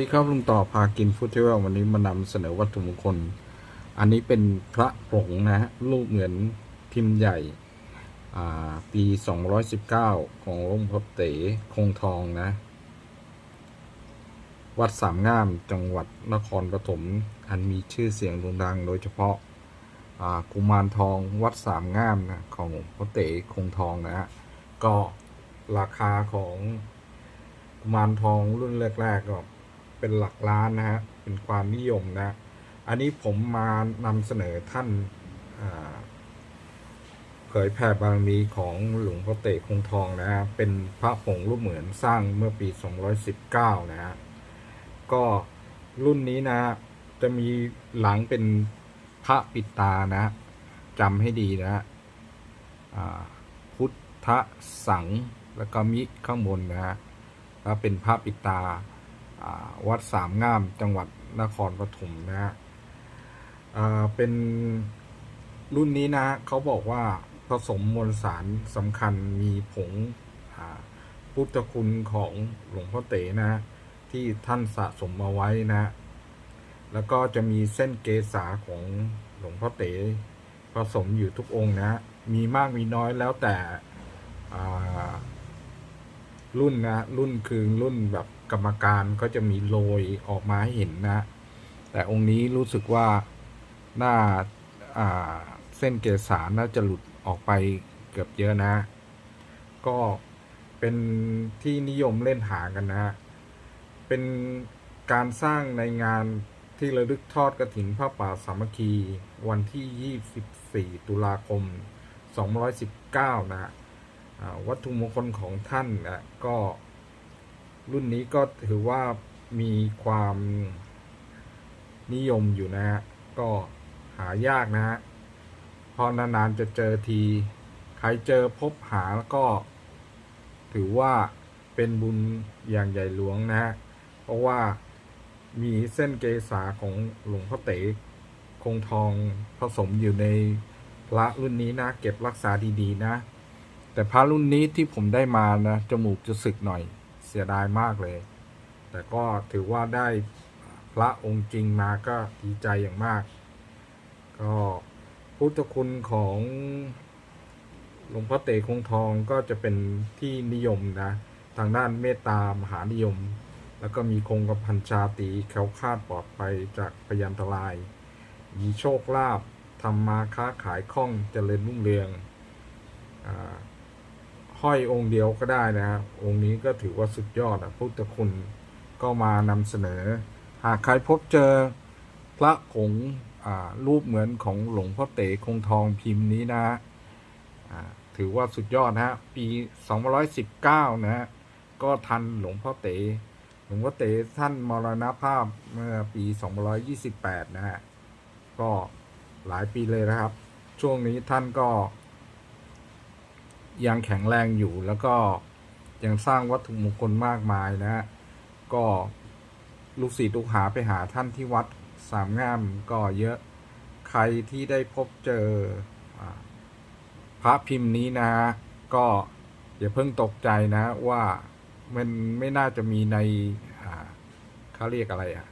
ดีครับลุงต่อพากินฟู้ดเทเวลวันนี้มานำเสนอวัตถุมงคล อันนี้เป็นพระผงนะฮะรูปเหมือนพิมพ์ใหญ่อ่าปี 219 ของหลวงพ่อเต๋คงทองนะ วัดสามงามจังหวัดนครปฐมอันมีชื่อเสียงโด่งดัง โดยเฉพาะกุมารทองวัดสามงามนะของหลวงพ่อเต๋คงทองนะฮะก็ราคาของกุมารทองรุ่นแรกๆก็ เป็นหลักล้านนะฮะเป็นความนิยมนะ อันนี้ผมมานำเสนอท่านเผยแผ่บารมีของหลวงพ่อเตะคงทองนะฮะเป็นพระผงรูปเหมือนสร้างเมื่อปี 219 นะฮะก็รุ่นนี้นะจะมีหลังเป็นพระปิดตานะฮะจำให้ดีนะฮะพุทธสังแล้วก็มิข้างบนนะฮะแล้วเป็นพระปิดตา วัดสามงามจังหวัดนครปฐมนะฮะเป็นรุ่นนี้นะเขาบอกว่าผสมมวลสารสำคัญมีผงพุทธคุณของหลวงพ่อเต๋นะ ที่ท่านสะสมมาไว้นะ แล้วก็จะมีเส้นเกษาของหลวงพ่อเต๋ผสมอยู่ทุกองค์นะ มีมากมีน้อยแล้วแต่รุ่นนะ รุ่นคือรุ่นแบบ กรรมการก็จะมีโรยออกมาให้เห็นนะ แต่องค์นี้รู้สึกว่าหน้าเส้นเกสาน่าจะหลุดออกไปเกือบเยอะนะ ก็เป็นที่นิยมเล่นหากันนะฮะ เป็นการสร้างในงานที่ระลึกทอดกระถินพระป่าสามัคคี วันที่ 24 ตุลาคม 219 นะวัตถุมงคลของท่านนะก็ รุ่นนี้ก็ถือว่ามีความนิยมอยู่นะฮะ ก็หายากนะฮะพราะนานๆจะเจอที ใครเจอพบหาแล้วก็ ถือว่าเป็นบุญอย่างใหญ่หลวงนะฮะ เพราะว่ามีเส้นเกษาของหลวงพ่อเต๋คงทองผสมอยู่ในพระรุ่นนี้นะ เก็บรักษาดีๆนะ แต่พระรุ่นนี้ที่ผมได้มานะ จมูกจะสึกหน่อย เสียดายมากเลย แต่ก็ถือว่าได้พระองค์จริงมาก็ดีใจอย่างมาก ก็พุทธคุณของหลวงพ่อเต๋คงทองก็จะเป็นที่นิยมนะ ทางด้านเมตตามหานิยม แล้วก็มีคงกระพันชาตรีแคล้วคลาดปลอดภัยจากพยันตราย มีโชคลาภทำมาค้าขายคล่องเจริญรุ่งเรืองอา ห้อยองค์เดียวก็ได้นะครับองค์นี้ก็ถือว่าสุดยอดอะพุทธคุณก็มานำเสนอ หากใครพบเจอพระผงรูปเหมือนของหลวงพ่อเต๋คงทองพิมพ์นี้นะถือว่าสุดยอดนะฮะปี 219 นะฮะก็ทันหลวงพ่อเต๋หลวงพ่อเต๋ท่านมรณภาพเมื่อปี 228 นะฮะก็หลายปีเลยนะครับ ช่วงนี้ท่านก็ ยังแข็งแรงอยู่แล้วก็ยังสร้างวัตถุมงคลมากมายนะฮะก็ลูกศิษย์ลูกหาไปหาท่านที่วัดสามงามก็เยอะใครที่ได้พบเจอพระพิมพ์นี้นะ ก็อย่าเพิ่งตกใจนะว่ามันไม่น่าจะมีในเขาเรียกอะไรอะ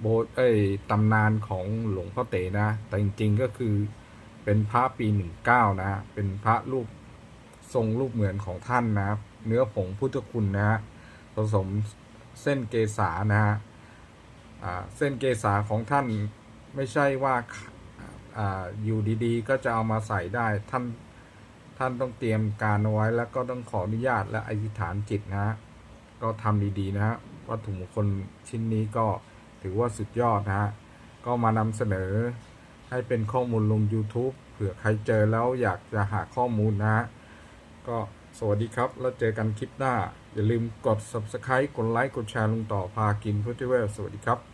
โบสถ์เอ้ยตำนานของหลวงพ่อเต๋นะ แต่จริงๆก็คือเป็นพระปีหนึ่งเก้านะ เป็นพระรูป ทรงรูปเหมือนของท่านนะครับ เนื้อผงพุทธคุณนะฮะผสมเส้นเกษานะฮะเส้นเกษาของท่านไม่ใช่ว่าออยู่ดีๆ ก็จะเอามาใส่ได้ท่านท่านต้องเตรียมการเอาไว้แล้วก็ต้องขออนุญาตและอธิษฐานจิตนะฮะก็ทำดีๆนะฮะวัตถุมงคลชิ้นนี้ก็ถือว่าสุดยอดนะฮะก็มานำเสนอให้เป็นข้อมูลลง YouTube เผื่อใครเจอแล้วอยากจะหาข้อมูลนะฮะ ก็สวัสดีครับ แล้วเจอกันคลิปหน้า อย่าลืมกด subscribe กดไลค์ กดแชร์ลุงต่อพากินพุทธิเวลสวัสดีครับ